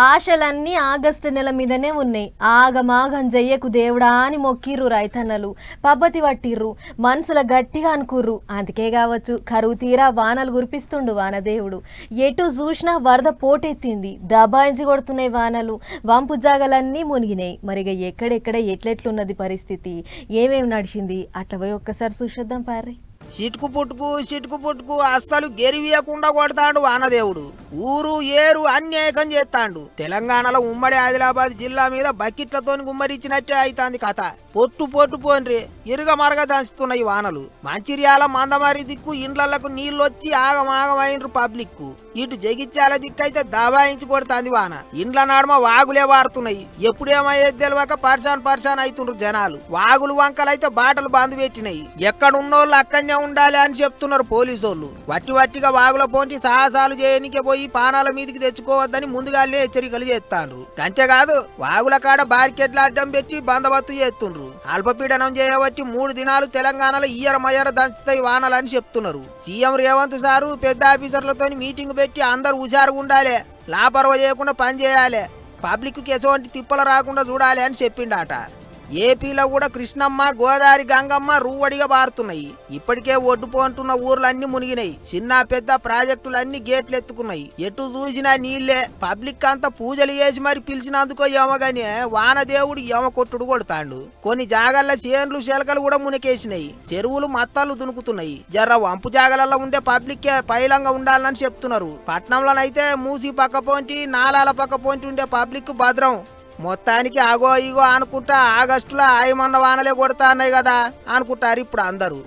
ఆశలన్నీ ఆగస్టు నెల మీదనే ఉన్నాయి. ఆగమాగం జయ్యకు దేవుడా అని మొక్కిర్రు రైతన్నలు. పబ్బతి పట్టిర్రు. మనసుల గట్టిగా అనుకుర్రు. అందుకే కావచ్చు కరువు తీరా వానలు కురిపిస్తుండు వానదేవుడు. ఎటు చూసినా వరద పోటెత్తింది. దబాయించి కొడుతున్నాయి వానలు. వంపు జాగలన్నీ మునిగినాయి. మరిగా ఎక్కడెక్కడ ఎట్లెట్లున్నది పరిస్థితి? ఏమేమి నడిచింది? అట్లా పోయి ఒక్కసారి చూసేద్దాం పారే చిటుకు పుట్టుకు చిటుకు పుట్టుకు అస్సలు గెరివియకుండా కొడతాడు వానదేవుడు. ఊరు ఏరు అన్యాయకం చేస్తాడు. తెలంగాణలో ఉమ్మడి ఆదిలాబాద్ జిల్లా మీద బకెట్లతోని గుమ్మరిచ్చినట్టే అవుతాంది కథ. పొట్టు పొట్టు పోన్రి ఇరుగ మరగ దంచుతున్నాయి వానలు. మంచిర్యాల మందమారి దిక్కు ఇండ్లకు నీళ్ళొచ్చి ఆగమాగమైనరు పబ్లిక్ ఇటు జగిత్యాల దిక్కు అయితే దబాయించి కొడతాంది వాన. ఇండ్ల నడుమ వాగులే వారుతున్నాయి. ఎప్పుడేమయ్యేది తెలియక పర్షాన్ పర్షాన్ అవుతుండ్రు జనాలు. వాగులు వంకలైతే బాటలు బంద్ పెట్టినాయి. ఎక్కడున్నోళ్ళు అక్కడనే ఉండాలి అని చెప్తున్నారు పోలీసోళ్ళు. వట్టి వట్టిగా వాగుల పోంచి సాహసాలు చేయనికే పోయి పానాల మీదకి తెచ్చుకోవద్దని ముందుగానే హెచ్చరికలు చేస్తాండ్రు. అంతేకాదు వాగుల కాడ బారికెట్ల అడ్డం పెట్టి బందోబస్తు చేస్తుండ్రు. అల్పపీడనం చేయవచ్చి మూడు దినాలు తెలంగాణలో ఇయ్యర మయ్యర దంచుతాయి వానలని చెప్తున్నారు. సీఎం రేవంత్ సారు పెద్ద ఆఫీసర్లతో మీటింగ్ పెట్టి అందరు హుషారుగా ఉండాలి లాపర్వ చేయకుండా పని చేయాలి పబ్లిక్కి ఎటువంటి తిప్పలు రాకుండా చూడాలి అని చెప్పిండట. ఏపీలో కూడా కృష్ణమ్మ గోదావరి గంగమ్మ రూవడిగా పారుతున్నాయి ఇప్పటికే ఒడ్డుపోంటున్న ఊర్లన్నీ మునిగినాయి. చిన్న పెద్ద ప్రాజెక్టులన్నీ గేట్లు ఎత్తుకున్నాయి. ఎటు చూసినా నీళ్ళే పబ్లిక్ అంతా పూజలు చేసి మరి పిలిచినందుకో ఏమో వానదేవుడు యమ కొట్టుడు కొడతాండు. కొన్ని జాగల్లో చేన్లు శెలకలు కూడా మునికేసినాయి. చెరువులు మత్తాలు దునుకుతున్నాయి. జర్ర వంపు జాగలలో ఉండే పబ్లిక్ పైలంగా ఉండాలని చెప్తున్నారు. పట్నంలోనైతే మూసి పక్క పోంటి నాలాల పక్క పోంటి ఉండే పబ్లిక్ భద్రం. మొత్తానికి ఆగో ఇగో అనుకుంటా ఆగస్టులో ఆయమన్న వానలే కొడతా అన్నాయి కదా అనుకుంటారు ఇప్పుడు అందరూ.